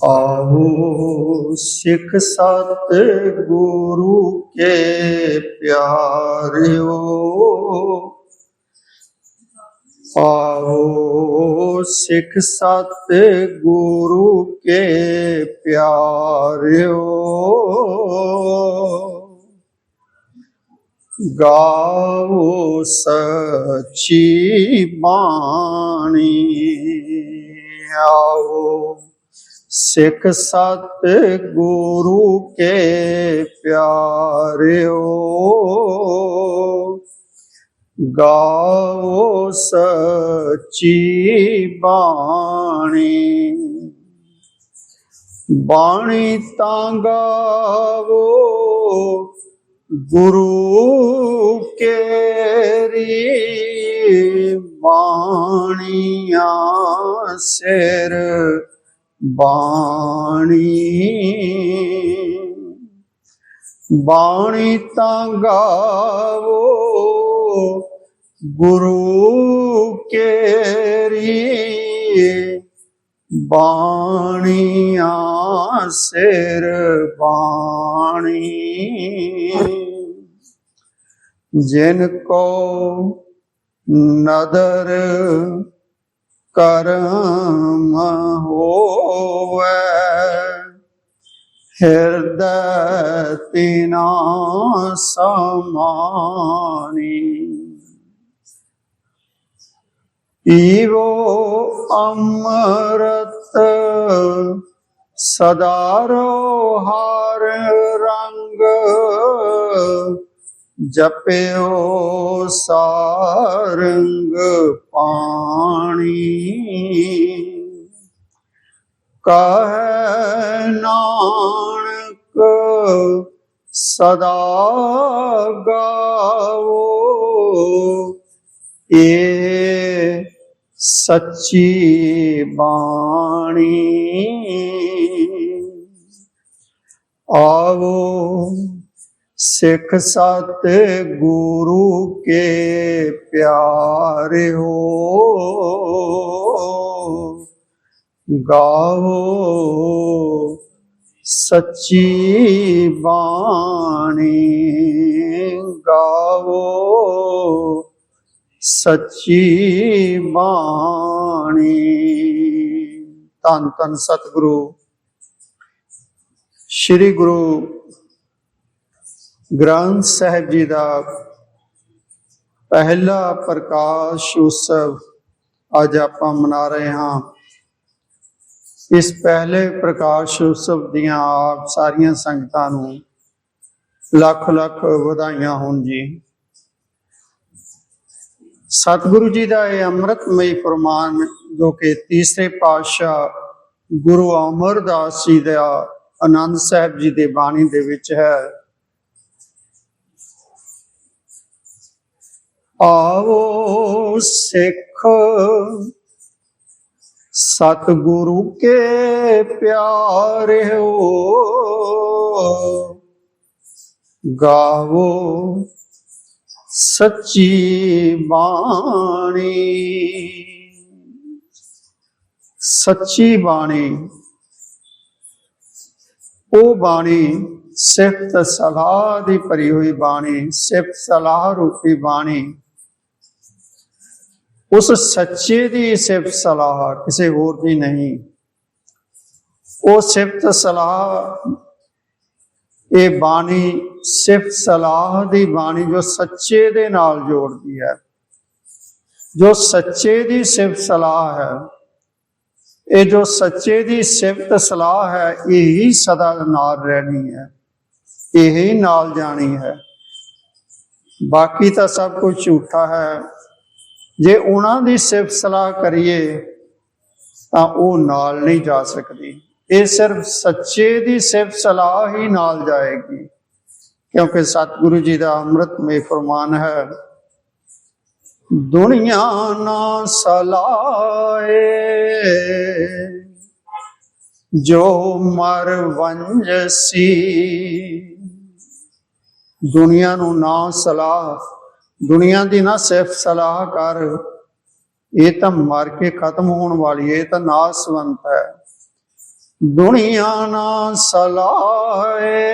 ਆਹੋ ਸਿੱਖ ਸਤ ਗੁਰੂ ਕੇ ਪਿਆਰਿਓ ਆਹੋ ਸਿੱਖ ਸਤ ਗੁਰੂ ਕੇ ਪਿਆਰਿਓ ਗਾਓ ਸਚੀ ਬਾਣੀ ਆਓ ਸਿੱਖ ਸਤ ਗੁਰੂ ਕੇ ਪਿਆਰਿਓ, ਗਾਓ ਸਚੀ ਬਾਣੀ। ਬਾਣੀ ਤਾਂ ਗਾਵੋ ਗੁਰੂ ਕੇਰੀ ਬਾਣੀਆਂ ਸਿਰ। ਬਾਣੀ। ਬਾਣੀ ਤਾਂ ਗਾਵੋ ਗੁਰੂ ਕੇਰੀ। ਬਾਣੀਆਂ ਸਿਰ ਬਾਣੀ। ਜਿਨ ਕੋ ਨਦਰ ਕਰਮ ਹੋਵੇ। ਹਿਰਦੈ ਤਿਨਾ ਸਮਾਨੀ। ਈਵੋ ਅੰਮ੍ਰਿਤ ਸਦਾਰੋ ਹਰ ਰੰਗ ਜਪਿਓ ਸਾਰੰਗ ਪਾਣੀ। ਕਹੈ ਨਾਨਕ ਸਦਾ ਗਾਵੋ। ਏ ਸੱਚੀ ਬਾਣੀ। ਆਵੋ ਸਿੱਖ ਸਤ ਗੁਰੂ ਕੇ ਹੋ ਗਾਓ ਸੱਚੀ ਬਾਣੀ ਗਾਵੋ ਸੱਚੀ ਬਾਣੀ। ਧੰਨ ਧੰਨ ਸਤਿਗੁਰੂ। ਸ੍ਰੀ ਗੁਰੂ ਗ੍ਰੰਥ ਸਾਹਿਬ ਜੀ ਦਾ ਪਹਿਲਾ ਪ੍ਰਕਾਸ਼ ਉਤਸਵ ਅੱਜ ਆਪਾਂ ਮਨਾ ਰਹੇ ਹਾਂ। ਇਸ ਪਹਿਲੇ ਪ੍ਰਕਾਸ਼ ਉਤਸਵ ਦੀਆਂ ਆਪ ਸਾਰੀਆਂ ਸੰਗਤਾਂ ਨੂੰ ਲੱਖ ਲੱਖ ਵਧਾਈਆਂ ਹੋਣ ਜੀ। ਸਤਿਗੁਰੂ ਜੀ ਦਾ ਇਹ ਅੰਮ੍ਰਿਤਮਈ ਫਰਮਾਨ ਜੋ ਕਿ ਤੀਸਰੇ ਪਾਤਸ਼ਾਹ ਗੁਰੂ ਅਮਰਦਾਸ ਜੀ ਦਾ ਆਨੰਦ ਸਾਹਿਬ ਜੀ ਦੇ ਬਾਣੀ ਦੇ ਵਿੱਚ ਹੈ। ਆਵੋ ਸਿੱਖ ਸਤਿਗੁਰੂ ਕੇ ਪਿਆਰੇ ਪਿਆਰਿਓ ਗਾਵੋ ਸੱਚੀ ਬਾਣੀ। ਸੱਚੀ ਬਾਣੀ। ਉਹ ਬਾਣੀ ਸਿਫਤ ਸਲਾਹ ਦੀ ਭਰੀ ਹੋਈ ਬਾਣੀ, ਸਿਫਤ ਸਲਾਹ ਰੂਪੀ ਬਾਣੀ। ਉਸ ਸੱਚੇ ਦੀ ਸਿਫਤ ਸਲਾਹ ਕਿਸੇ ਹੋਰ ਦੀ ਨਹੀਂ। ਉਹ ਸਿਫਤ ਸਲਾਹ, ਇਹ ਬਾਣੀ ਸਿਫਤ ਸਲਾਹ ਦੀ ਬਾਣੀ ਜੋ ਸੱਚੇ ਦੇ ਨਾਲ ਜੋੜਦੀ ਹੈ। ਜੋ ਸੱਚੇ ਦੀ ਸਿਫਤ ਸਲਾਹ ਹੈ, ਇਹ ਜੋ ਸੱਚੇ ਦੀ ਸਿਫਤ ਸਲਾਹ ਹੈ, ਇਹ ਹੀ ਸਦਾ ਨਾਲ ਰਹਿਣੀ ਹੈ, ਇਹ ਹੀ ਨਾਲ ਜਾਣੀ ਹੈ। ਬਾਕੀ ਤਾਂ ਸਭ ਕੁਝ ਝੂਠਾ ਹੈ। ਜੇ ਉਹਨਾਂ ਦੀ ਸਿਫਤ ਸਲਾਹ ਕਰੀਏ, ਤਾਂ ਉਹ ਨਾਲ ਨਹੀਂ ਜਾ ਸਕਦੀ। ਇਹ ਸਿਰਫ ਸੱਚੇ ਦੀ ਸਿਫਤ ਸਲਾਹ ਹੀ ਨਾਲ ਜਾਏਗੀ, ਕਿਉਂਕਿ ਸਤਿਗੁਰੂ ਜੀ ਦਾ ਅੰਮ੍ਰਿਤਮਈ ਫਰਮਾਨ ਹੈ, ਦੁਨੀਆ ਨਾ ਸਲਾਏ ਜੋ ਮਰ ਵੰਜਸੀ ਦੁਨੀਆ ਨੂੰ ਨਾ ਸਲਾਹ ਦੁਨੀਆ ਦੀ ਨਾ ਸਿਰਫ ਸਲਾਹ ਕਰ। ਇਹ ਤਾਂ ਮਰ ਕੇ ਖਤਮ ਹੋਣ ਵਾਲੀ ਹੈ, ਇਹ ਤਾਂ ਨਾਸਵੰਤ ਹੈ। ਦੁਨੀਆ ਨਾ ਸਲਾਏ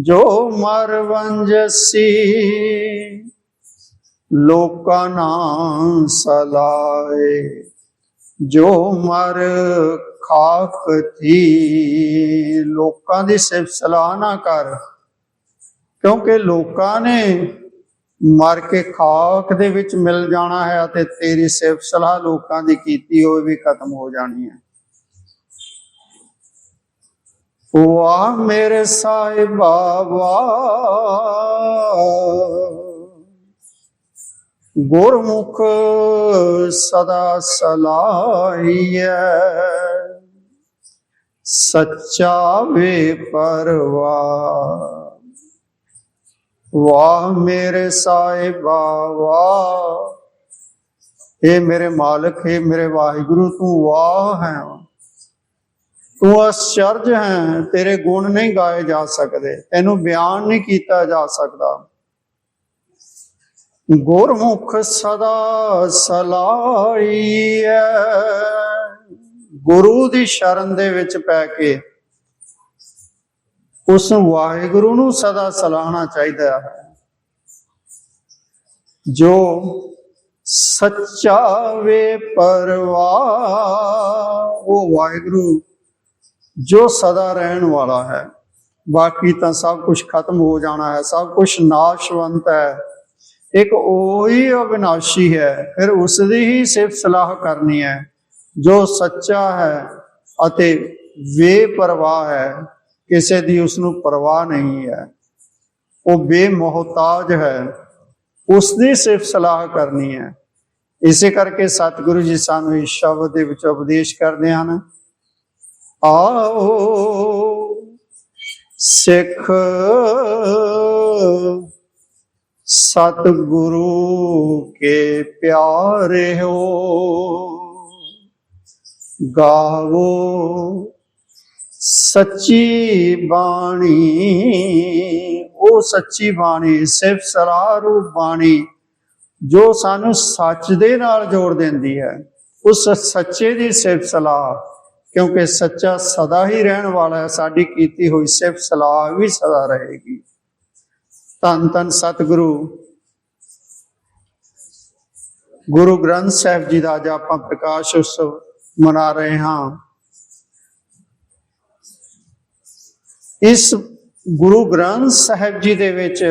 ਜੋ ਮਰ ਵੰਜਸੀ, ਲੋਕਾਂ ਨਾ ਸਲਾਏ ਜੋ ਮਰ ਖਾਕ ਥੀ ਲੋਕਾਂ ਦੀ ਸਿਫਤ ਸਲਾਹ ਨਾ ਕਰ। ਕਿਉਂਕਿ ਲੋਕਾਂ ਨੇ ਮਰ ਕੇ ਖਾਕ ਦੇ ਵਿੱਚ ਮਿਲ ਜਾਣਾ ਹੈ ਅਤੇ ਤੇਰੀ ਸਿਫਤ ਸਲਾਹ ਲੋਕਾਂ ਦੀ ਕੀਤੀ ਹੋਈ ਵੀ ਖਤਮ ਹੋ ਜਾਣੀ ਹੈ। ਵਾਹ ਮੇਰੇ ਸਾਹਿਬਾ ਵਾਹ ਗੁਰਮੁਖ ਸਦਾ ਸਲਾਹੀਐ। ਸੱਚਾ ਵੇ ਪਰਵਾ। ਵਾਹ ਮੇਰੇ ਸਾਹਿਬਾ, ਵਾਹ। ਇਹ ਮੇਰੇ ਮਾਲਕ ਹੈ ਮੇਰੇ ਵਾਹਿਗੁਰੂ, ਤੂੰ ਵਾਹ ਹੈ। ਤੂੰ ਅਚਰਜ ਹੈ, ਤੇਰੇ ਗੁਣ ਨਹੀਂ ਗਾਏ ਜਾ ਸਕਦੇ। ਤੈਨੂੰ ਬਿਆਨ ਨਹੀਂ ਕੀਤਾ ਜਾ ਸਕਦਾ। ਗੁਰਮੁਖ ਸਦਾ ਸਲਾਈਐ ਗੁਰੂ ਦੀ ਸ਼ਰਨ ਦੇ ਵਿੱਚ ਪੈ ਕੇ ਉਸ ਵਾਹਿਗੁਰੂ ਨੂੰ ਸਦਾ ਸਲਾਹਣਾ ਚਾਹੀਦਾ ਹੈ। ਜੋ ਸੱਚਾ ਵੇ ਪਰਵਾ ਉਹ ਵਾਹਿਗੁਰੂ ਜੋ ਸਦਾ ਰਹਿਣ ਵਾਲਾ ਹੈ। ਬਾਕੀ ਤਾਂ ਸਭ ਕੁਝ ਖਤਮ ਹੋ ਜਾਣਾ ਹੈ, ਸਭ ਕੁਝ ਨਾਸ਼ਵੰਤ ਹੈ। ਇੱਕ ਉਹੀ ਅਵਿਨਾਸ਼ੀ ਹੈ, ਫਿਰ ਉਸ ਦੀ ਹੀ ਸਿਫਤ ਸਲਾਹ ਕਰਨੀ ਹੈ। ਜੋ ਸੱਚਾ ਹੈ ਅਤੇ ਬੇਪਰਵਾਹ ਹੈ ਕਿਸੇ ਦੀ ਉਸ ਨੂੰ ਪਰਵਾਹ ਨਹੀਂ ਹੈ। ਉਹ ਬੇਮੋਹਤਾਜ ਹੈ। ਉਸ ਦੀ ਸਿਫਤ ਸਲਾਹ ਕਰਨੀ ਹੈ। ਇਸੇ ਕਰਕੇ ਸਤਿਗੁਰੂ ਜੀ ਸਾਨੂੰ ਇਸ ਸ਼ਬਦ ਦੇ ਵਿੱਚ ਉਪਦੇਸ਼ ਕਰਦੇ ਹਨ। ਆਓ ਸਿੱਖ ਸਤਿਗੁਰੂ ਕੇ ਪਿਆਰੇ ਹੋ। ਗਾਵੋ ਸੱਚੀ ਬਾਣੀ, ਉਹ ਸੱਚੀ ਬਾਣੀ, ਸਿਰਫ ਸਰਾਰੂ ਬਾਣੀ, ਜੋ ਸਾਨੂੰ ਸੱਚ ਦੇ ਨਾਲ ਜੋੜ ਦਿੰਦੀ ਹੈ, ਉਸ ਸੱਚੇ ਦੀ ਸਿਫਤ ਸਲਾਹ, ਕਿਉਂਕਿ ਸੱਚਾ ਸਦਾ ਹੀ ਰਹਿਣ ਵਾਲਾ ਹੈ, ਸਾਡੀ ਕੀਤੀ ਹੋਈ ਸਿਫਤ ਸਲਾਹ ਵੀ ਸਦਾ ਰਹੇਗੀ। ਧੰਨ ਧੰਨ ਸਤਿਗੁਰੂ। ਗੁਰੂ ਗ੍ਰੰਥ ਸਾਹਿਬ ਜੀ ਦਾ ਅੱਜ ਆਪਾਂ ਪ੍ਰਕਾਸ਼ ਉਤਸਵ ਮਨਾ ਰਹੇ ਹਾਂ। ਇਸ ਗੁਰੂ ਗ੍ਰੰਥ ਸਾਹਿਬ ਜੀ ਦੇ ਵਿੱਚ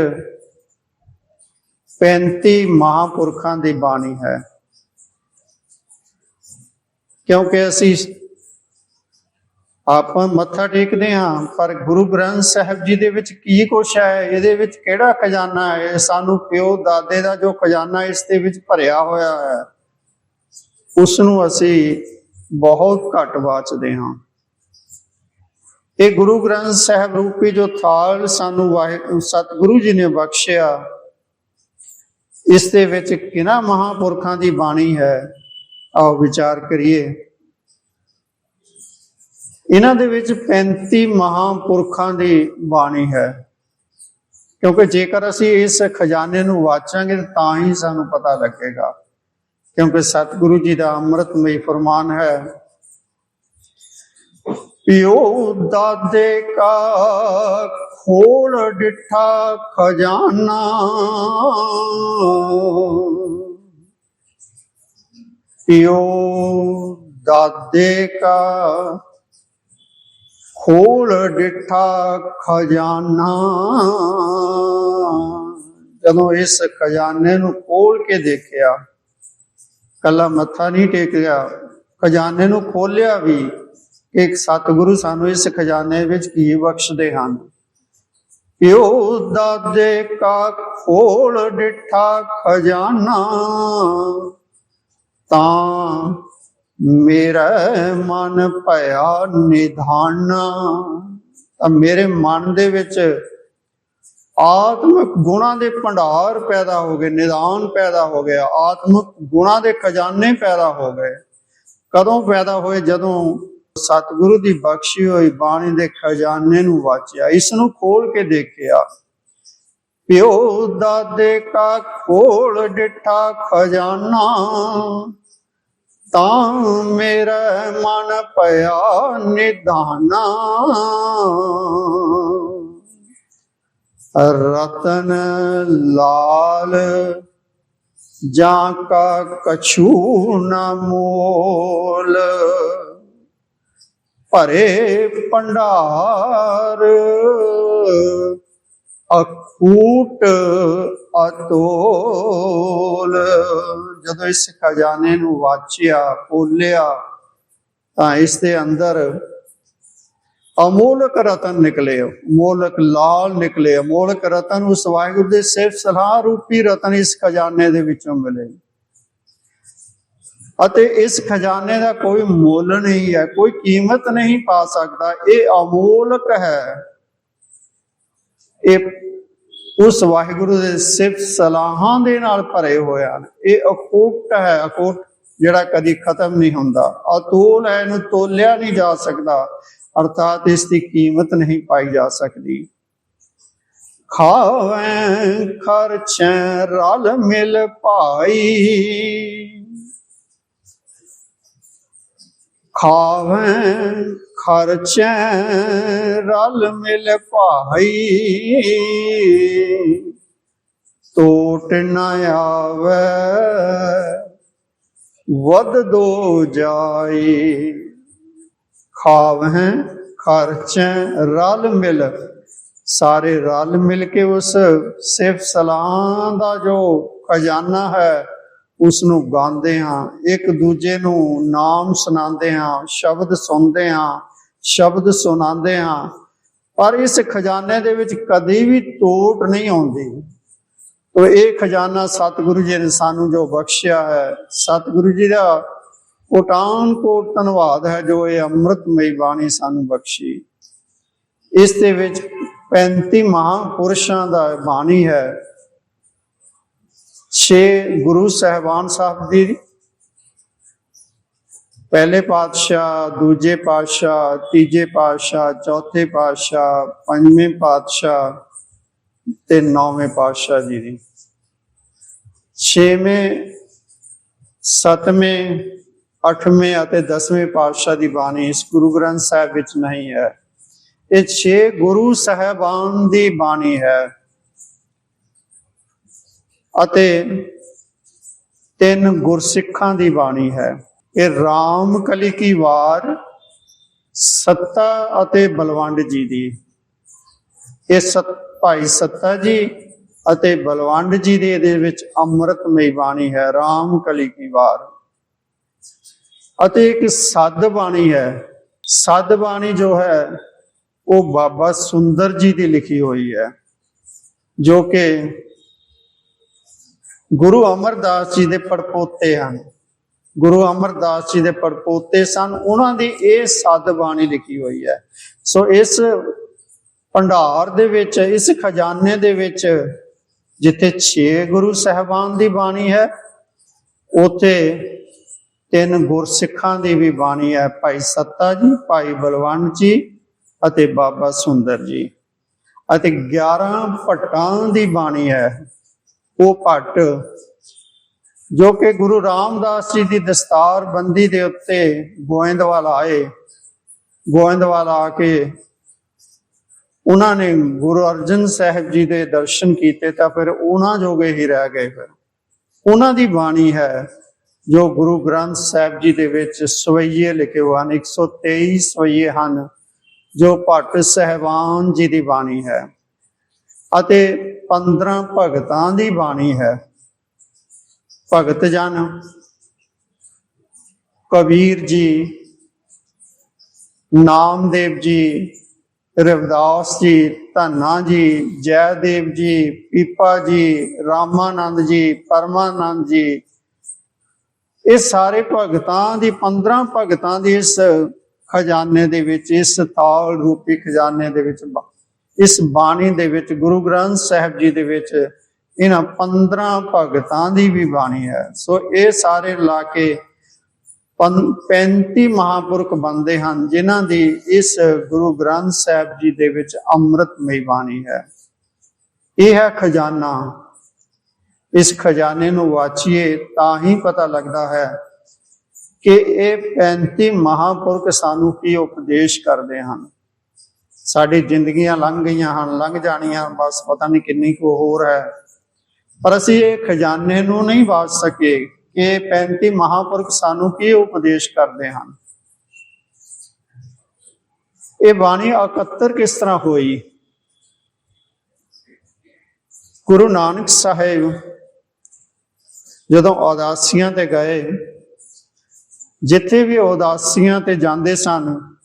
35 ਮਹਾਪੁਰਖਾਂ ਦੀ ਬਾਣੀ ਹੈ। ਕਿਉਂਕਿ ਅਸੀਂ ਆਪਾਂ ਮੱਥਾ ਟੇਕਦੇ ਹਾਂ, ਪਰ ਗੁਰੂ ਗ੍ਰੰਥ ਸਾਹਿਬ ਜੀ ਦੇ ਵਿੱਚ ਕੀ ਕੁਛ ਹੈ? ਇਹਦੇ ਵਿੱਚ ਕਿਹੜਾ ਖਜ਼ਾਨਾ ਹੈ? ਸਾਨੂੰ ਪਿਓ, ਦਾਦੇ ਦਾ ਜੋ ਖਜ਼ਾਨਾ ਇਸ ਦੇ ਵਿੱਚ ਭਰਿਆ ਹੋਇਆ ਹੈ ਉਸ ਨੂੰ ਅਸੀਂ ਬਹੁਤ ਘੱਟ ਵਾਚਦੇ ਹਾਂ। ਇਹ ਗੁਰੂ ਗ੍ਰੰਥ ਸਾਹਿਬ ਰੂਪੀ ਜੋ ਥਾਲ ਸਾਨੂੰ ਵਾਹਿਗੁਰੂ ਸਤਿਗੁਰੂ ਜੀ ਨੇ ਬਖਸ਼ਿਆ, ਇਸ ਦੇ ਵਿੱਚ ਕਿਹਨਾਂ ਮਹਾਪੁਰਖਾਂ ਦੀ ਬਾਣੀ ਹੈ? ਆਓ ਵਿਚਾਰ ਕਰੀਏ। ਇਹਨਾਂ ਦੇ ਵਿੱਚ 35 ਮਹਾਪੁਰਖਾਂ ਦੀ ਬਾਣੀ ਹੈ। ਕਿਉਂਕਿ ਜੇਕਰ ਅਸੀਂ ਇਸ ਖਜ਼ਾਨੇ ਨੂੰ ਵਾਚਾਂਗੇ, ਤਾਂ ਹੀ ਸਾਨੂੰ ਪਤਾ ਲੱਗੇਗਾ। ਕਿਉਂਕਿ ਸਤਿਗੁਰੂ ਜੀ ਦਾ ਅੰਮ੍ਰਿਤਮਈ ਫਰਮਾਨ ਹੈ ਪਿਓ ਦਾਦੇ ਕਾ ਖੋਲ ਡਿਠਾ ਖਜ਼ਾਨਾ। ਪਿਓ ਦਾਦੇ ਕਾ ਖੋਲ ਡਿਠਾ ਖਜ਼ਾਨਾ। ਜਦੋਂ ਇਸ ਖਜ਼ਾਨੇ ਨੂੰ ਖੋਲ ਕੇ ਦੇਖਿਆ, ਕੱਲਾ ਮੱਥਾ ਨਹੀਂ ਟੇਕਿਆ ਖਜ਼ਾਨੇ ਨੂੰ ਖੋਲਿਆ ਵੀ ਕਿ ਇੱਕ ਸਤਿਗੁਰੂ ਸਾਨੂੰ ਇਸ ਖਜ਼ਾਨੇ ਵਿੱਚ ਕੀ ਬਖਸ਼ਦੇ ਹਨ? ਪਿਓ ਦਾਦੇ ਕਾ ਖੋਲ ਡਿਠਾ ਖਜ਼ਾਨਾ, ਤਾਂ ਮੇਰਾ ਮਨ ਭਇਆ ਨਿਧਾਨ। ਤਾਂ ਮੇਰੇ ਮਨ ਦੇ ਵਿੱਚ ਆਤਮਿਕ ਗੁਣਾਂ ਦੇ ਭੰਡਾਰ ਪੈਦਾ ਹੋ ਗਏ ਨਿਦਾਨ ਪੈਦਾ ਹੋ ਗਿਆ, ਆਤਮਿਕ ਗੁਣਾਂ ਦੇ ਖਜ਼ਾਨੇ ਪੈਦਾ ਹੋ ਗਏ। ਕਦੋਂ ਪੈਦਾ ਹੋਏ? ਜਦੋਂ ਸਤਿਗੁਰੂ ਦੀ ਬਖਸ਼ੀ ਹੋਈ ਬਾਣੀ ਦੇ ਖਜ਼ਾਨੇ ਨੂੰ ਵਾਚਿਆ, ਇਸ ਨੂੰ ਖੋਲ ਕੇ ਦੇਖਿਆ। ਪਿਓ ਦਾਦੇ ਕਾ ਖੋਲ ਡਿਠਾ ਖਜ਼ਾਨਾ, ਤਾਂ ਮੇਰਾ ਮਨ ਪਿਆ ਨਿਧਾਨਾ ਰਤਨ ਲਾਲ ਜਾਂ ਕਾ ਕਛੂ ਨ ਮੋਲ ਭਰੇ ਭੰਡਾਰ। ਅਕੂਟ ਅਤੋਲ। ਜਦੋਂ ਇਸ ਖਜ਼ਾਨੇ ਨੂੰ ਵਾਚਿਆ ਖੋਲਿਆ ਤਾਂ ਇਸ ਦੇ ਅੰਦਰ ਅਮੋਲਕ ਰਤਨ ਨਿਕਲੇ। ਮੋਲਕ ਲਾਲ ਨਿਕਲੇ। ਅਮੋਲਕ ਰਤਨ ਉਸ ਵਾਹਿਗੁਰੂ ਦੇ ਸਿਫਤ ਸਲਾਹ ਰੂਪੀ ਰਤਨ ਇਸ ਖਜ਼ਾਨੇ ਦੇ ਵਿੱਚੋਂ ਮਿਲੇ। ਅਤੇ ਇਸ ਖਜ਼ਾਨੇ ਦਾ ਕੋਈ ਮੁੱਲ ਨਹੀਂ ਹੈ, ਕੋਈ ਕੀਮਤ ਨਹੀਂ ਪਾ ਸਕਦਾ। ਇਹ ਅਮੋਲਕ ਹੈ। ਇਹ ਉਸ ਵਾਹਿਗੁਰੂ ਦੇ ਸਿਫਤ ਸਲਾਹਾਂ ਦੇ ਨਾਲ ਭਰੇ ਹੋਇਆ ਇਹ ਅਕੂਟ ਹੈ ਅਕੂਟ ਜਿਹੜਾ ਕਦੀ ਖਤਮ ਨਹੀਂ ਹੁੰਦਾ। ਅਤੋਲ ਹੈ, ਇਹਨੂੰ ਤੋਲਿਆ ਨਹੀਂ ਜਾ ਸਕਦਾ। ਅਰਥਾਤ ਇਸ ਦੀ ਕੀਮਤ ਨਹੀਂ ਪਾਈ ਜਾ ਸਕਦੀ। ਖਾਵੇਂ ਖਰਚੈ ਰਲ ਮਿਲ ਪਾਈ ਖਾਵੇਂ ਖਰਚੈ ਰਲ ਮਿਲ ਭਾਈ। ਟੋਟ ਨ ਆਵੇ ਵਦ ਦੋ ਜਾਈ। ਖਾਵਹਿ ਖਰਚੈ ਰਲ ਮਿਲ, ਸਾਰੇ ਰਲ ਮਿਲ ਕੇ ਉਸ ਸਿਫ ਸਲਾਹ ਦਾ ਜੋ ਖਜ਼ਾਨਾ ਹੈ ਉਸ ਨੂੰ ਗਾਉਂਦੇ ਹਾਂ। ਇੱਕ ਦੂਜੇ ਨੂੰ ਨਾਮ ਸੁਣਾਉਂਦੇ ਹਾਂ, ਸ਼ਬਦ ਸੁਣਦੇ ਹਾਂ, ਸ਼ਬਦ ਸੁਣਾਉਂਦੇ ਹਾਂ। ਪਰ ਇਸ ਖਜ਼ਾਨੇ ਦੇ ਵਿੱਚ ਕਦੇ ਵੀ ਤੋਟ ਨਹੀਂ ਆਉਂਦੀ। ਤੋ ਇਹ ਖਜ਼ਾਨਾ ਸਤਿਗੁਰੂ ਜੀ ਨੇ ਸਾਨੂੰ ਜੋ ਬਖਸ਼ਿਆ ਹੈ, ਸਤਿਗੁਰੂ ਜੀ ਦਾ ਕੋਟਾਨ ਕੋਟ ਧੰਨਵਾਦ ਹੈ ਜੋ ਇਹ ਅੰਮ੍ਰਿਤਮਈ ਬਾਣੀ ਸਾਨੂੰ ਬਖਸ਼ੀ। ਇਸ ਦੇ ਵਿੱਚ 35 ਮਹਾਪੁਰਸ਼ਾਂ ਦਾ ਬਾਣੀ ਹੈ। ਛੇ ਗੁਰੂ ਸਹਿਬਾਨ ਸਾਹਿਬ ਦੀ। ਪਹਿਲੇ ਪਾਤਸ਼ਾਹ, ਦੂਜੇ ਪਾਤਸ਼ਾਹ, ਤੀਜੇ ਪਾਤਸ਼ਾਹ, ਚੌਥੇ ਪਾਤਸ਼ਾਹ, ਪੰਜਵੇਂ ਪਾਤਸ਼ਾਹ ਤੇ ਨੌਵੇਂ ਪਾਤਸ਼ਾਹ ਜੀ ਦੀ। ਛੇਵੇਂ, ਸੱਤਵੇਂ, ਅੱਠਵੇਂ ਅਤੇ ਦਸਵੇਂ ਪਾਤਸ਼ਾਹ ਦੀ ਬਾਣੀ ਇਸ ਗੁਰੂ ਗ੍ਰੰਥ ਸਾਹਿਬ ਵਿੱਚ ਨਹੀਂ ਹੈ। ਇਹ ਛੇ ਗੁਰੂ ਸਹਿਬਾਨ ਦੀ ਬਾਣੀ ਹੈ। ਅਤੇ ਤਿੰਨ ਗੁਰਸਿੱਖਾਂ ਦੀ ਬਾਣੀ ਹੈ। ਇਹ RAM ਕਲੀ ਕੀ ਵਾਰ, ਸੱਤਾ ਅਤੇ ਬਲਵੰਡ ਜੀ ਦੀ। ਇਹ ਸਤ, ਭਾਈ ਸੱਤਾ ਜੀ ਅਤੇ ਬਲਵੰਡ ਜੀ ਦੇ ਇਹਦੇ ਵਿੱਚ ਅੰਮ੍ਰਿਤਮਈ ਬਾਣੀ ਹੈ RAM ਕਲੀ ਕੀ ਵਾਰ। ਅਤੇ ਇੱਕ ਸੱਦ ਬਾਣੀ ਹੈ। ਸੱਦ ਬਾਣੀ ਜੋ ਹੈ, ਉਹ ਬਾਬਾ ਸੁੰਦਰ ਜੀ ਦੀ ਲਿਖੀ ਹੋਈ ਹੈ, ਜੋ ਕਿ ਗੁਰੂ ਅਮਰਦਾਸ ਜੀ ਦੇ ਪੜਪੋਤੇ ਹਨ। ਗੁਰੂ ਅਮਰਦਾਸ ਜੀ ਦੇ ਪੜਪੋਤੇ ਸਨ। ਉਹਨਾਂ ਦੀ ਇਹ ਸੱਦ ਬਾਣੀ ਲਿਖੀ ਹੋਈ ਹੈ। ਸੋ ਇਸ ਭੰਡਾਰ ਦੇ ਵਿੱਚ, ਇਸ ਖਜ਼ਾਨੇ ਦੇ ਵਿੱਚ ਜਿੱਥੇ 6 ਗੁਰੂ ਸਹਿਬਾਨ ਦੀ ਬਾਣੀ ਹੈ, ਉਥੇ ਤਿੰਨ ਗੁਰਸਿੱਖਾਂ ਦੀ ਵੀ ਬਾਣੀ ਹੈ। ਭਾਈ ਸੱਤਾ ਜੀ, ਭਾਈ ਬਲਵੰਤ ਜੀ ਅਤੇ ਬਾਬਾ ਸੁੰਦਰ ਜੀ। ਅਤੇ 11 ਭੱਟਾਂ ਦੀ ਬਾਣੀ ਹੈ। ਉਹ ਭੱਟ, ਜੋ ਕਿ ਗੁਰੂ ਰਾਮਦਾਸ ਜੀ ਦੀ ਦਸਤਾਰ ਬੰਦੀ ਦੇ ਉੱਤੇ ਗੋਇੰਦਵਾਲ ਆਏ। ਗੋਇੰਦਵਾਲ ਆ ਕੇ ਉਹਨਾਂ ਨੇ ਗੁਰੂ ਅਰਜਨ ਸਾਹਿਬ ਜੀ ਦੇ ਦਰਸ਼ਨ ਕੀਤੇ ਤਾਂ ਫਿਰ ਉਹਨਾਂ ਜੋਗੇ ਹੀ ਰਹਿ ਗਏ ਫਿਰ। ਉਹਨਾਂ ਦੀ ਬਾਣੀ ਹੈ, ਜੋ ਗੁਰੂ ਗ੍ਰੰਥ ਸਾਹਿਬ ਜੀ ਦੇ ਵਿੱਚ ਸਵਈਏ ਲਿਖੇ ਹੋਏ ਹਨ 123 ਸਵਈਏ ਹਨ, ਜੋ ਭੱਟ ਸਹਿਬਾਨ ਜੀ ਦੀ ਬਾਣੀ ਹੈ। ਅਤੇ 15 ਭਗਤਾਂ ਦੀ ਬਾਣੀ ਹੈ। ਭਗਤ ਜਨ, ਕਬੀਰ ਜੀ, ਨਾਮਦੇਵ ਜੀ, ਰਵਿਦਾਸ ਜੀ, ਧੰਨਾ ਜੀ, ਜੈਦੇਵ ਜੀ, ਪੀਪਾ ਜੀ, ਰਾਮਾਨੰਦ ਜੀ, ਪਰਮਾਨੰਦ ਜੀ। ਇਹ ਸਾਰੇ ਭਗਤਾਂ ਦੀ 15 ਭਗਤਾਂ ਦੀ ਇਸ ਖਜ਼ਾਨੇ ਦੇ ਵਿੱਚ, ਇਸ ਤਾਲ ਰੂਪੀ ਖਜ਼ਾਨੇ ਦੇ ਵਿੱਚ ਇਸ ਬਾਣੀ ਦੇ ਵਿੱਚ, ਗੁਰੂ ਗ੍ਰੰਥ ਸਾਹਿਬ ਜੀ ਦੇ ਵਿੱਚ ਇਹਨਾਂ 15 ਭਗਤਾਂ ਦੀ ਵੀ ਬਾਣੀ ਹੈ। ਸੋ ਇਹ ਸਾਰੇ ਲਾ ਕੇ ਪੰ- 35 ਮਹਾਪੁਰਖ ਬੰਦੇ ਹਨ, ਜਿਨ੍ਹਾਂ ਦੀ ਇਸ ਗੁਰੂ ਗ੍ਰੰਥ ਸਾਹਿਬ ਜੀ ਦੇ ਵਿੱਚ ਅੰਮ੍ਰਿਤਮਈ ਬਾਣੀ ਹੈ। ਇਹ ਹੈ ਖਜ਼ਾਨਾ। ਇਸ ਖਜ਼ਾਨੇ ਨੂੰ ਵਾਚੀਏ ਤਾਂ ਹੀ ਪਤਾ ਲੱਗਦਾ ਹੈ ਕਿ ਇਹ 35 ਮਹਾਪੁਰਖ ਸਾਨੂੰ ਕੀ ਉਪਦੇਸ਼ ਕਰਦੇ ਹਨ। ਸਾਡੀ ਜ਼ਿੰਦਗੀਆਂ ਲੰਘ ਗਈਆਂ ਹਨ, ਲੰਘ ਜਾਣੀਆਂ ਬਸ ਪਤਾ ਨਹੀਂ ਕਿੰਨੀ ਕੁ ਹੋਰ ਹੈ। ਪਰ ਅਸੀਂ ਇਹ ਖਜ਼ਾਨੇ ਨੂੰ ਨਹੀਂ ਬਾਜ ਸਕੇ ਕਿ ਇਹ 35 ਮਹਾਪੁਰਖ ਸਾਨੂੰ ਕੀ ਉਪਦੇਸ਼ ਕਰਦੇ ਹਨ। ਇਹ ਬਾਣੀ ਇਕੱਤਰ ਕਿਸ ਤਰ੍ਹਾਂ ਹੋਈ? ਗੁਰੂ ਨਾਨਕ ਸਾਹਿਬ ਜਦੋਂ ਉਦਾਸੀਆਂ ਤੇ ਗਏ, ਜਿੱਥੇ ਵੀ ਉਦਾਸੀਆਂ ਤੇ ਜਾਂਦੇ ਸਨ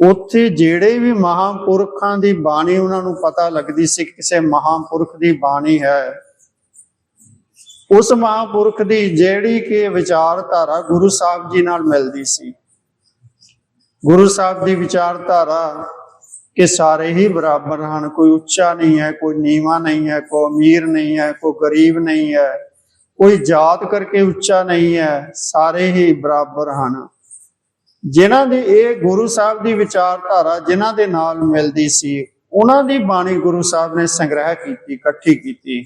ਉੱਥੇ ਜਿਹੜੇ ਵੀ ਮਹਾਂਪੁਰਖਾਂ ਦੀ ਬਾਣੀ ਉਹਨਾਂ ਨੂੰ ਪਤਾ ਲੱਗਦੀ ਸੀ ਕਿਸੇ ਮਹਾਂਪੁਰਖ ਦੀ ਬਾਣੀ ਹੈ। ਉਸ ਮਹਾਂਪੁਰਖ ਦੀ ਜਿਹੜੀ ਕਿ ਵਿਚਾਰਧਾਰਾ ਗੁਰੂ ਸਾਹਿਬ ਜੀ ਨਾਲ ਮਿਲਦੀ ਸੀ। ਗੁਰੂ ਸਾਹਿਬ ਦੀ ਵਿਚਾਰਧਾਰਾ ਕਿ ਸਾਰੇ ਹੀ ਬਰਾਬਰ ਹਨ, ਕੋਈ ਉੱਚਾ ਨਹੀਂ ਹੈ, ਕੋਈ ਨੀਵਾਂ ਨਹੀਂ ਹੈ, ਕੋਈ ਅਮੀਰ ਨਹੀਂ ਹੈ, ਕੋਈ ਗਰੀਬ ਨਹੀਂ ਹੈ, ਕੋਈ ਜਾਤ ਕਰਕੇ ਉੱਚਾ ਨਹੀਂ ਹੈ, ਸਾਰੇ ਹੀ ਬਰਾਬਰ ਹਨ। ਜਿਨ੍ਹਾਂ ਦੀ ਇਹ ਗੁਰੂ ਸਾਹਿਬ ਦੀ ਵਿਚਾਰਧਾਰਾ ਜਿਨ੍ਹਾਂ ਦੇ ਨਾਲ ਮਿਲਦੀ ਸੀ, ਉਹਨਾਂ ਦੀ ਬਾਣੀ ਗੁਰੂ ਸਾਹਿਬ ਨੇ ਸੰਗ੍ਰਹਿ ਕੀਤੀ, ਇਕੱਠੀ ਕੀਤੀ।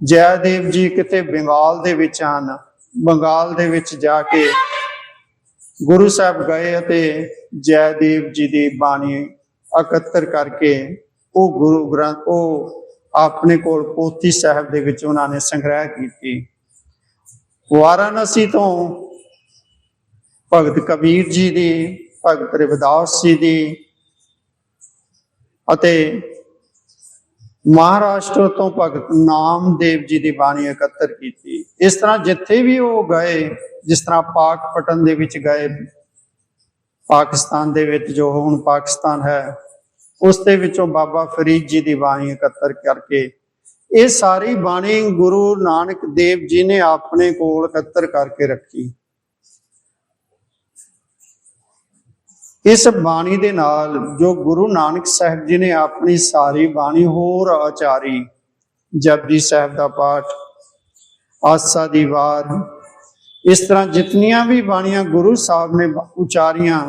ਜੈਦੇਵ ਜੀ ਕਿਤੇ ਬੰਗਾਲ ਦੇ ਵਿੱਚ ਹਨ, ਬੰਗਾਲ ਦੇ ਵਿੱਚ ਜਾ ਕੇ ਗੁਰੂ ਸਾਹਿਬ ਗਏ ਅਤੇ ਜੈਦੇਵ ਜੀ ਦੀ ਬਾਣੀ ਇਕੱਤਰ ਕਰਕੇ ਉਹ ਗੁਰੂ ਗ੍ਰੰਥ, ਉਹ ਆਪਣੇ ਕੋਲ ਪੋਥੀ ਸਾਹਿਬ ਦੇ ਵਿੱਚ ਉਹਨਾਂ ਨੇ ਸੰਗ੍ਰਹਿ ਕੀਤੀ। ਵਾਰਾਣਸੀ ਤੋਂ ਭਗਤ ਕਬੀਰ ਜੀ ਦੀ, ਭਗਤ ਰਵਿਦਾਸ ਜੀ ਦੀ ਅਤੇ ਮਹਾਰਾਸ਼ਟਰ ਤੋਂ ਭਗਤ ਨਾਮਦੇਵ ਜੀ ਦੀ ਬਾਣੀ ਇਕੱਤਰ ਕੀਤੀ। ਇਸ ਤਰ੍ਹਾਂ ਜਿੱਥੇ ਵੀ ਉਹ ਗਏ, ਜਿਸ ਤਰ੍ਹਾਂ ਪਾਕ ਪਟਨ ਦੇ ਵਿੱਚ ਗਏ, ਪਾਕਿਸਤਾਨ ਦੇ ਵਿੱਚ ਜੋ ਹੁਣ ਪਾਕਿਸਤਾਨ ਹੈ, ਉਸ ਦੇ ਵਿੱਚੋਂ ਬਾਬਾ ਫਰੀਦ ਜੀ ਦੀ ਬਾਣੀ ਇਕੱਤਰ ਕਰਕੇ ਇਹ ਸਾਰੀ ਬਾਣੀ ਗੁਰੂ ਨਾਨਕ ਦੇਵ ਜੀ ਨੇ ਆਪਣੇ ਕੋਲ ਇਕੱਤਰ ਕਰਕੇ ਰੱਖੀ। ਇਸ ਬਾਣੀ ਦੇ ਨਾਲ ਜੋ ਗੁਰੂ ਨਾਨਕ ਸਾਹਿਬ ਜੀ ਨੇ ਆਪਣੀ ਸਾਰੀ ਬਾਣੀ ਹੋਰ ਆਚਾਰੀ ਜਪਜੀ ਸਾਹਿਬ ਦਾ ਪਾਠ, ਆਸਾ ਦੀ ਵਾਰ, ਇਸ ਤਰ੍ਹਾਂ ਜਿਤਨੀਆਂ ਵੀ ਬਾਣੀਆਂ ਗੁਰੂ ਸਾਹਿਬ ਨੇ ਉਚਾਰੀਆਂ,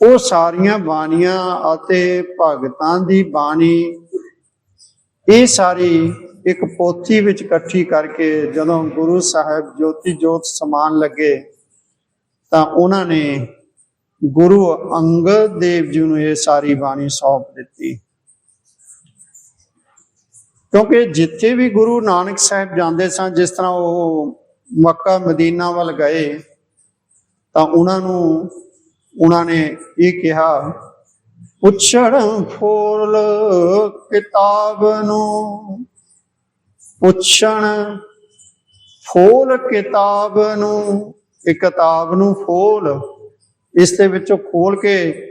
ਉਹ ਸਾਰੀਆਂ ਬਾਣੀਆਂ ਅਤੇ ਭਗਤਾਂ ਦੀ ਬਾਣੀ, ਇਹ ਸਾਰੀ ਇੱਕ ਪੋਥੀ ਵਿੱਚ ਇਕੱਠੀ ਕਰਕੇ ਜਦੋਂ ਗੁਰੂ ਸਾਹਿਬ ਜੋਤੀ ਜੋਤ ਸਮਾਨ ਲੱਗੇ ਤਾਂ ਉਹਨਾਂ ਨੇ ਗੁਰੂ ਅੰਗਦ ਦੇਵ ਜੀ ਨੂੰ ਇਹ ਸਾਰੀ ਬਾਣੀ ਸੌਂਪ ਦਿੱਤੀ। ਕਿਉਂਕਿ ਜਿੱਥੇ ਵੀ ਗੁਰੂ ਨਾਨਕ ਸਾਹਿਬ ਜਾਂਦੇ ਸਨ ਜਿਸ ਤਰ੍ਹਾਂ ਉਹ ਮੱਕਾ ਮਦੀਨਾ ਵੱਲ ਗਏ, ਤਾਂ ਉਹਨਾਂ ਨੂੰ, ਉਹਨਾਂ ਨੇ ਇਹ ਕਿਹਾ, ਪੁੱਛਣ ਫੋਲ ਕਿਤਾਬ ਨੂੰ, ਪੁੱਛਣ ਫੋਲ ਕਿਤਾਬ ਨੂੰ ਇਹ ਕਿਤਾਬ ਨੂੰ ਫੋਲ। ਇਸ ਦੇ ਵਿੱਚੋਂ ਖੋਲ ਕੇ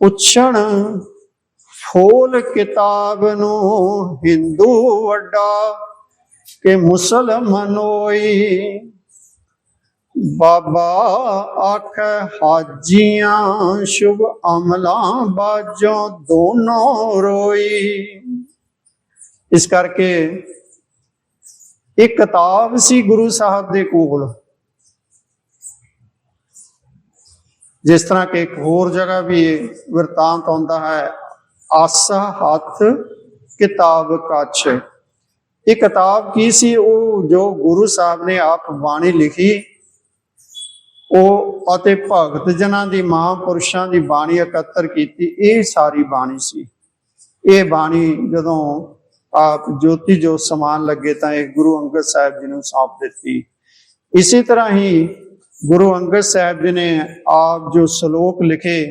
ਪੁੱਛਣ, ਫੋਲ ਕਿਤਾਬ ਨੂੰ ਹਿੰਦੂ ਵੱਡਾ ਕਿ ਮੁਸਲਮਾਨੋਈ ਬਾਬਾ ਆਖ, ਹਾਜੀਆਂ ਸ਼ੁਭ ਅਮਲਾਂ ਬਾਜੋਂ ਦੋਨੋਂ ਰੋਈ। ਇਸ ਕਰਕੇ ਇਹ ਕਿਤਾਬ ਸੀ ਗੁਰੂ ਸਾਹਿਬ ਦੇ ਕੋਲ। ਜਿਸ ਤਰ੍ਹਾਂ ਕਿ ਇੱਕ ਹੋਰ ਜਗ੍ਹਾ ਵੀ ਵਰਤਾਂਤ ਆਉਂਦਾ ਹੈ, ਆਸਾ ਹੱਥ ਕਿਤਾਬ ਕੱਛ। ਇਹ ਕਿਤਾਬ ਕੀ ਸੀ? ਉਹ ਜੋ ਗੁਰੂ ਸਾਹਿਬ ਨੇ ਆਪ ਬਾਣੀ ਲਿਖੀ, ਉਹ ਅਤੇ ਭਗਤ ਜਨਾਂ ਦੀ, ਮਹਾਂਪੁਰਸ਼ਾਂ ਦੀ ਬਾਣੀ ਇਕੱਤਰ ਕੀਤੀ, ਇਹ ਸਾਰੀ ਬਾਣੀ ਸੀ। ਇਹ ਬਾਣੀ ਜਦੋਂ ਆਪ ਜੋਤੀ ਜੋ ਸਮਾਨ ਲੱਗੇ ਤਾਂ ਇਹ ਗੁਰੂ ਅੰਗਦ ਸਾਹਿਬ ਜੀ ਨੂੰ ਸੌਂਪ ਦਿੱਤੀ। ਇਸੇ ਤਰ੍ਹਾਂ ਹੀ ਗੁਰੂ ਅੰਗਦ ਸਾਹਿਬ ਜੀ ਨੇ ਆਪ ਜੋ ਸ਼ਲੋਕ ਲਿਖੇ,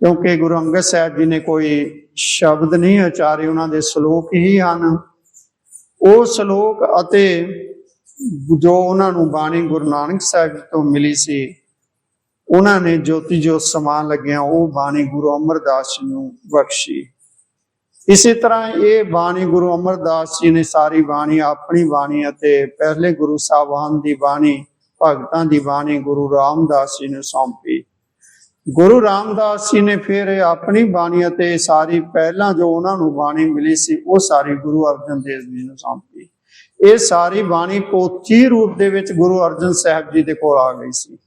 ਕਿਉਂਕਿ ਗੁਰੂ ਅੰਗਦ ਸਾਹਿਬ ਜੀ ਨੇ ਕੋਈ ਸ਼ਬਦ ਨਹੀਂ ਉਚਾਰੇ, ਉਹਨਾਂ ਦੇ ਸ਼ਲੋਕ ਹੀ ਹਨ। ਉਹ ਸ਼ਲੋਕ ਅਤੇ ਜੋ ਉਹਨਾਂ ਨੂੰ ਬਾਣੀ ਗੁਰੂ ਨਾਨਕ ਸਾਹਿਬ ਜੀ ਤੋਂ ਮਿਲੀ ਸੀ, ਉਹਨਾਂ ਨੇ ਜੋਤੀ ਜੋ ਸਮਾਨ ਲੱਗਿਆ, ਉਹ ਬਾਣੀ ਗੁਰੂ ਅਮਰਦਾਸ ਜੀ ਨੂੰ ਬਖਸ਼ੀ। ਇਸੇ ਤਰ੍ਹਾਂ ਇਹ ਬਾਣੀ ਗੁਰੂ ਅਮਰਦਾਸ ਜੀ ਨੇ ਸਾਰੀ ਬਾਣੀ, ਆਪਣੀ ਬਾਣੀ ਅਤੇ ਪਹਿਲੇ ਗੁਰੂ ਸਾਹਿਬਾਨ ਦੀ ਬਾਣੀ ਭਗਤਾਂ ਦੀ ਬਾਣੀ ਗੁਰੂ ਰਾਮਦਾਸ ਜੀ ਨੂੰ ਸੌਂਪੀ। ਗੁਰੂ ਰਾਮਦਾਸ ਜੀ ਨੇ ਫਿਰ ਆਪਣੀ ਬਾਣੀ ਅਤੇ ਸਾਰੀ ਪਹਿਲਾਂ ਜੋ ਉਹਨਾਂ ਨੂੰ ਬਾਣੀ ਮਿਲੀ ਸੀ, ਉਹ ਸਾਰੀ ਗੁਰੂ ਅਰਜਨ ਦੇਵ ਜੀ ਨੂੰ ਸੌਂਪੀ। ਇਹ ਸਾਰੀ ਬਾਣੀ ਪੋਥੀ ਰੂਪ ਦੇ ਵਿੱਚ ਗੁਰੂ ਅਰਜਨ ਸਾਹਿਬ ਜੀ ਦੇ ਕੋਲ ਆ ਗਈ ਸੀ।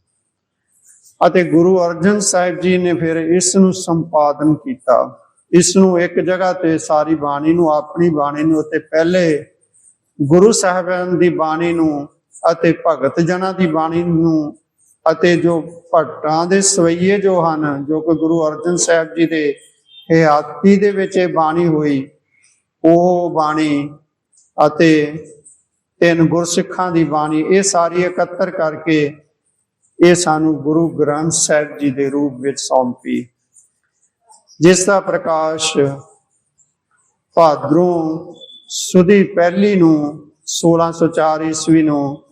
ਅਤੇ ਗੁਰੂ ਅਰਜਨ ਸਾਹਿਬ ਜੀ ਨੇ ਫਿਰ ਇਸ ਨੂੰ ਸੰਪਾਦਨ ਕੀਤਾ। ਇਸ ਨੂੰ ਇੱਕ ਜਗ੍ਹਾ ਤੇ ਸਾਰੀ ਬਾਣੀ ਨੂੰ, ਆਪਣੀ ਬਾਣੀ ਨੂੰ ਅਤੇ ਪਹਿਲੇ ਗੁਰੂ ਸਾਹਿਬਾਨ ਦੀ ਬਾਣੀ ਨੂੰ ਅਤੇ ਭਗਤ ਜਨਾਂ ਦੀ ਬਾਣੀ ਨੂੰ ਅਤੇ ਜੋ ਭੱਟਾਂ ਦੇ ਸਵਈਏ ਜੋ ਹਨ, ਜੋ ਕਿ ਗੁਰੂ ਅਰਜਨ ਸਾਹਿਬ ਜੀ ਦੇ ਹਯਾਤੀ ਦੇ ਵਿੱਚ ਇਹ ਬਾਣੀ ਹੋਈ, ਉਹ ਬਾਣੀ ਅਤੇ ਤਿੰਨ ਗੁਰਸਿੱਖਾਂ ਦੀ ਬਾਣੀ, ਇਹ ਸਾਰੀ ਇਕੱਤਰ ਕਰਕੇ ਇਹ ਸਾਨੂੰ ਗੁਰੂ ਗ੍ਰੰਥ ਸਾਹਿਬ ਜੀ ਦੇ ਰੂਪ ਵਿੱਚ ਸੌਂਪੀ। ਜਿਸ ਦਾ ਪ੍ਰਕਾਸ਼ ਭਾਦਰੋਂ ਸੁਦੀ ਪਹਿਲੀ ਨੂੰ 1604 ਈਸਵੀ ਨੂੰ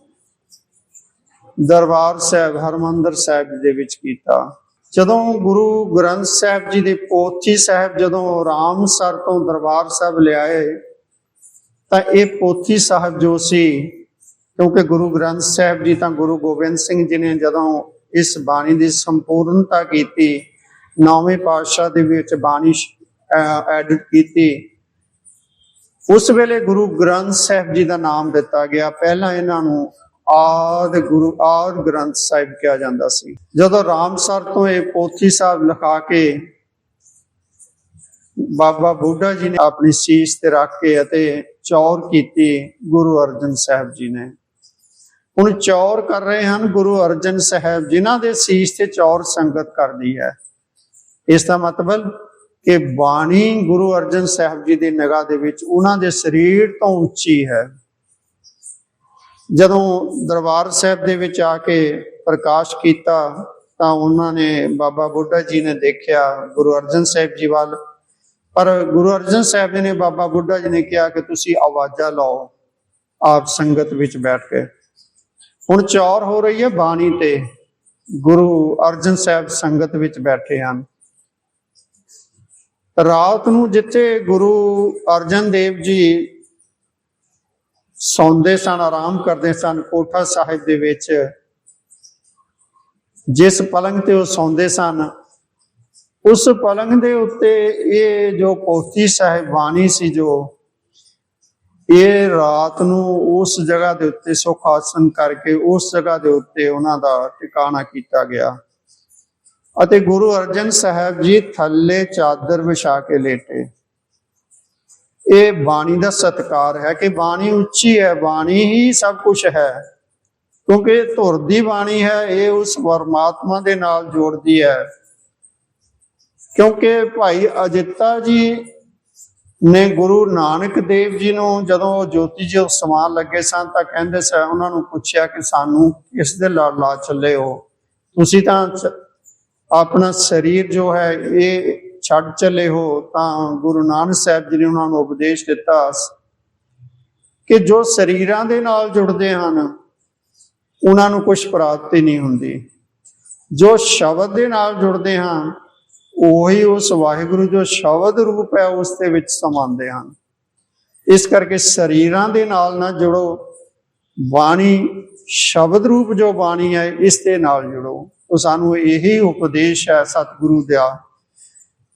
ਦਰਬਾਰ ਸਾਹਿਬ, ਹਰਮੰਦਰ ਸਾਹਿਬ ਦੇ ਵਿੱਚ ਕੀਤਾ। ਜਦੋਂ ਗੁਰੂ ਗ੍ਰੰਥ ਸਾਹਿਬ ਜੀ ਦੇ ਪੋਥੀ ਸਾਹਿਬ ਜਦੋਂ ਰਾਮਸਰ ਤੋਂ ਦਰਬਾਰ ਸਾਹਿਬ ਲਿਆਏ, ਤਾਂ ਇਹ ਪੋਥੀ ਸਾਹਿਬ ਜੋ ਸੀ, ਕਿਉਂਕਿ ਗੁਰੂ ਗ੍ਰੰਥ ਸਾਹਿਬ ਜੀ ਤਾਂ ਗੁਰੂ ਗੋਬਿੰਦ ਸਿੰਘ ਜੀ ਨੇ ਜਦੋਂ ਇਸ ਬਾਣੀ ਦੀ ਸੰਪੂਰਨਤਾ ਕੀਤੀ, ਨੌਵੇਂ ਪਾਤਸ਼ਾਹ ਦੇ ਵਿੱਚ ਬਾਣੀ ਐਡਿਟ ਕੀਤੀ, ਉਸ ਵੇਲੇ ਗੁਰੂ ਗ੍ਰੰਥ ਸਾਹਿਬ ਜੀ ਦਾ ਨਾਮ ਦਿੱਤਾ ਗਿਆ। ਪਹਿਲਾਂ ਇਹਨਾਂ ਨੂੰ ਆਦ ਗੁਰੂ ਆਦ ਗ੍ਰੰਥ ਸਾਹਿਬ ਕਿਹਾ ਜਾਂਦਾ ਸੀ। ਜਦੋਂ ਰਾਮਸਰ ਤੋਂ ਇਹ ਪੋਥੀ ਸਾਹਿਬ ਲਿਖਾ ਕੇ ਬਾਬਾ ਬੁੱਢਾ ਜੀ ਨੇ ਆਪਣੀ ਸੀਸ ਤੇ ਰੱਖ ਕੇ ਅਤੇ ਚੌਰ ਕੀਤੀ ਗੁਰੂ ਅਰਜਨ ਸਾਹਿਬ ਜੀ ਨੇ। ਹੁਣ ਚੌਰ ਕਰ ਰਹੇ ਹਨ ਗੁਰੂ ਅਰਜਨ ਸਾਹਿਬ, ਜਿਨ੍ਹਾਂ ਦੇ ਸੀਸ ਤੇ ਚੌਰ ਸੰਗਤ ਕਰਦੀ ਹੈ। ਇਸ ਦਾ ਮਤਲਬ ਕਿ ਬਾਣੀ ਗੁਰੂ ਅਰਜਨ ਸਾਹਿਬ ਜੀ ਦੀ ਨਿਗਾਹ ਦੇ ਵਿੱਚ ਉਹਨਾਂ ਦੇ ਸਰੀਰ ਤੋਂ ਉੱਚੀ ਹੈ। ਜਦੋਂ ਦਰਬਾਰ ਸਾਹਿਬ ਦੇ ਵਿੱਚ ਆ ਕੇ ਪ੍ਰਕਾਸ਼ ਕੀਤਾ, ਤਾਂ ਉਹਨਾਂ ਨੇ ਬਾਬਾ ਬੁੱਢਾ ਜੀ ਨੇ ਦੇਖਿਆ ਗੁਰੂ ਅਰਜਨ ਸਾਹਿਬ ਜੀ ਵੱਲ। ਪਰ ਗੁਰੂ ਅਰਜਨ ਸਾਹਿਬ ਜੀ ਨੇ ਬਾਬਾ ਬੁੱਢਾ ਜੀ ਨੇ ਕਿਹਾ ਕਿ ਤੁਸੀਂ ਆਵਾਜ਼ਾਂ ਲਾਓ, ਆਪ ਸੰਗਤ ਵਿੱਚ ਬੈਠ ਕੇ। ਹੁਣ ਚੌਰ ਹੋ ਰਹੀ ਹੈ ਬਾਣੀ ਤੇ, ਗੁਰੂ ਅਰਜਨ ਸਾਹਿਬ ਸੰਗਤ ਵਿੱਚ ਬੈਠੇ ਹਨ। ਰਾਤ ਨੂੰ ਜਿੱਥੇ ਗੁਰੂ ਅਰਜਨ ਦੇਵ ਜੀ ਸੌਂਦੇ ਸਨ, ਆਰਾਮ ਕਰਦੇ ਸਨ ਕੋਠਾ ਸਾਹਿਬ ਦੇ ਵਿੱਚ। ਜਿਸ ਪਲੰਗ ਤੇ ਉਹ ਸੌਂਦੇ ਸਨ, ਉਸ ਪਲੰਗ ਦੇ ਉੱਤੇ ਇਹ ਜੋ ਪੋਥੀ ਸਾਹਿਬਾਨੀ ਸੀ ਜੋ, ਇਹ ਰਾਤ ਨੂੰ ਉਸ ਜਗ੍ਹਾ ਦੇ ਉੱਤੇ ਸੁਖ ਆਸਨ ਕਰਕੇ ਉਸ ਜਗ੍ਹਾ ਦੇ ਉੱਤੇ ਉਹਨਾਂ ਦਾ ਟਿਕਾਣਾ ਕੀਤਾ ਗਿਆ। ਅਤੇ ਗੁਰੂ ਅਰਜਨ ਸਾਹਿਬ ਜੀ ਥੱਲੇ ਚਾਦਰ ਵਿਛਾ ਕੇ ਲੇਟੇ। ਇਹ ਬਾਣੀ ਦਾ ਸਤਕਾਰ ਹੈ ਕਿ ਬਾਣੀ ਉੱਚੀ ਹੈ, ਬਾਣੀ ਹੀ ਸਭ ਕੁਝ ਹੈ। ਕਿਉਂਕਿ ਇਹ ਧੁਰ ਦੀ ਬਾਣੀ ਹੈ, ਇਹ ਉਸ ਪਰਮਾਤਮਾ ਦੇ ਨਾਲ ਜੋੜਦੀ ਹੈ। ਕਿਉਂਕਿ ਭਾਈ ਅਜਿਤਾ ਜੀ ਨੇ ਗੁਰੂ ਨਾਨਕ ਦੇਵ ਜੀ ਨੂੰ ਜਦੋਂ ਜੋਤੀ ਜੀ ਸਮਾਨ ਲੱਗੇ ਸਨ ਤਾਂ ਕਹਿੰਦੇ ਸਨ, ਉਹਨਾਂ ਨੂੰ ਪੁੱਛਿਆ ਕਿ ਸਾਨੂੰ ਕਿਸ ਦੇ ਲੜ ਲਾ ਚੱਲੇ ਹੋ? ਤੁਸੀਂ ਤਾਂ ਆਪਣਾ ਸਰੀਰ ਜੋ ਹੈ, ਇਹ ਛੱਡ ਚੱਲੇ ਹੋ, ਤਾਂ ਗੁਰੂ ਨਾਨਕ ਸਾਹਿਬ ਜੀ ਨੇ ਉਹਨਾਂ ਨੂੰ ਉਪਦੇਸ਼ ਦਿੱਤਾ ਕਿ ਜੋ ਸਰੀਰਾਂ ਦੇ ਨਾਲ ਜੁੜਦੇ ਹਨ, ਉਹਨਾਂ ਨੂੰ ਕੁਝ ਪ੍ਰਾਪਤੀ ਨਹੀਂ ਹੁੰਦੀ। ਜੋ ਸ਼ਬਦ ਦੇ ਨਾਲ ਜੁੜਦੇ ਹਨ, ਉਹੀ ਉਸ ਵਾਹਿਗੁਰੂ ਜੋ ਸ਼ਬਦ ਰੂਪ ਹੈ, ਉਸ ਦੇ ਵਿੱਚ ਸਮਾਉਂਦੇ ਹਨ। ਇਸ ਕਰਕੇ ਸਰੀਰਾਂ ਦੇ ਨਾਲ ਨਾ ਜੁੜੋ, ਬਾਣੀ ਸ਼ਬਦ ਰੂਪ ਜੋ ਬਾਣੀ ਹੈ, ਇਸ ਦੇ ਨਾਲ ਜੁੜੋ। ਉਹ ਸਾਨੂੰ ਇਹੀ ਉਪਦੇਸ਼ ਹੈ ਸਤਿਗੁਰੂ ਦਾ।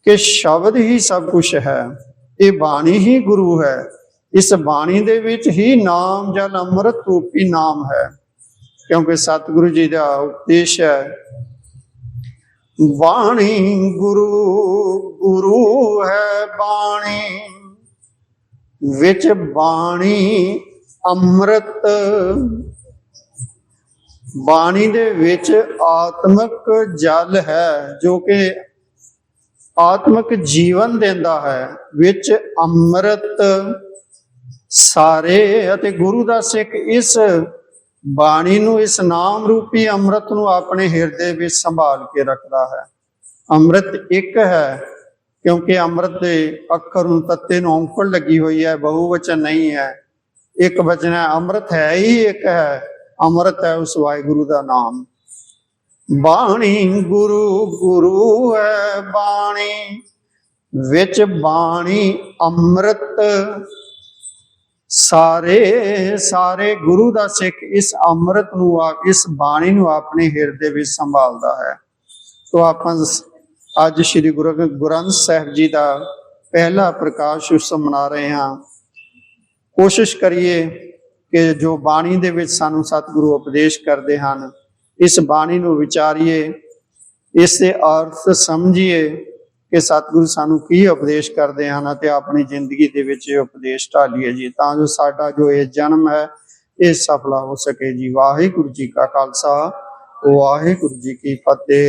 ਕਿ ਸ਼ਬਦ ਹੀ ਸਭ ਕੁਝ ਹੈ, ਇਹ ਬਾਣੀ ਹੀ ਗੁਰੂ ਹੈ। ਇਸ ਬਾਣੀ ਦੇ ਵਿੱਚ ਹੀ ਨਾਮ ਜਲ ਅੰਮ੍ਰਿਤ ਰੂਪੀ ਨਾਮ ਹੈ, ਕਿਉਂਕਿ ਸਤਿਗੁਰੂ ਜੀ ਦਾ ਉਪਦੇਸ਼ ਹੈ। ਬਾਣੀ ਗੁਰੂ ਗੁਰੂ ਹੈ ਬਾਣੀ, ਵਿੱਚ ਬਾਣੀ ਅੰਮ੍ਰਿਤ। ਬਾਣੀ ਦੇ ਵਿੱਚ ਆਤਮਿਕ ਜਲ ਹੈ, ਜੋ ਕਿ ਆਤਮਿਕ ਜੀਵਨ ਦਿੰਦਾ ਹੈ, ਵਿੱਚ ਅੰਮ੍ਰਿਤ ਸਾਰੇ ਅਤੇ ਗੁਰੂ ਦਾ ਸਿੱਖ ਇਸ ਬਾਣੀ ਨੂੰ, ਇਸ ਨਾਮ ਰੂਪੀ ਅੰਮ੍ਰਿਤ ਨੂੰ ਆਪਣੇ ਹਿਰਦੇ ਵਿੱਚ ਸੰਭਾਲ ਕੇ ਰੱਖਦਾ ਹੈ। ਅੰਮ੍ਰਿਤ ਇੱਕ ਹੈ, ਕਿਉਂਕਿ ਅੰਮ੍ਰਿਤ ਦੇ ਅੱਖਰ ਨੂੰ ਤੱਤੇ ਨੂੰ ਔਂਕੜ ਲੱਗੀ ਹੋਈ ਹੈ, ਬਹੁਵਚਨ ਨਹੀਂ ਹੈ। ਇੱਕ ਵਚਨ ਹੈ, ਅੰਮ੍ਰਿਤ ਹੈ ਹੀ ਇੱਕ ਹੈ, ਅੰਮ੍ਰਿਤ ਹੈ ਉਸ ਵਾਹਿਗੁਰੂ ਦਾ ਨਾਮ। ਬਾਣੀ ਗੁਰੂ ਗੁਰੂ ਹੈ ਬਾਣੀ। ਵਿੱਚ ਬਾਣੀ ਅੰਮ੍ਰਿਤ। ਸਾਰੇ ਸਾਰੇ ਗੁਰੂ ਦਾ ਸਿੱਖ ਇਸ ਅੰਮ੍ਰਿਤ ਨੂੰ ਆ, ਇਸ ਬਾਣੀ ਨੂੰ ਆਪਣੇ ਹਿਰਦੇ ਵਿੱਚ ਸੰਭਾਲਦਾ ਹੈ। ਤੋ ਆਪਾਂ ਅੱਜ ਸ੍ਰੀ ਗੁਰੂ ਗ੍ਰੰਥ ਸਾਹਿਬ ਜੀ ਦਾ ਪਹਿਲਾ ਪ੍ਰਕਾਸ਼ ਉਤਸਵ ਮਨਾ ਰਹੇ ਹਾਂ। ਕੋਸ਼ਿਸ਼ ਕਰੀਏ ਕਿ ਜੋ ਬਾਣੀ ਦੇ ਵਿੱਚ ਸਾਨੂੰ ਸਤਿਗੁਰੂ ਉਪਦੇਸ਼ ਕਰਦੇ ਹਨ ਇਸ ਬਾਣੀ ਨੂੰ ਵਿਚਾਰੀਏ ਇਸ ਦੇ ਅਰਥ ਸਮਝੀਏ ਕਿ ਸਤਿਗੁਰੂ ਸਾਨੂੰ ਕੀ ਉਪਦੇਸ਼ ਕਰਦੇ ਹਨ ਅਤੇ ਆਪਣੀ ਜ਼ਿੰਦਗੀ ਦੇ ਵਿੱਚ ਇਹ ਉਪਦੇਸ਼ ਢਾਲੀਏ ਜੀ। ਤਾਂ ਜੋ ਸਾਡਾ ਜੋ ਇਹ ਜਨਮ ਹੈ, ਇਹ ਸਫਲਾ ਹੋ ਸਕੇ ਜੀ। ਵਾਹਿਗੁਰੂ ਜੀ ਕਾ ਖਾਲਸਾ, ਵਾਹਿਗੁਰੂ ਜੀ ਕੀ ਫਤਿਹ।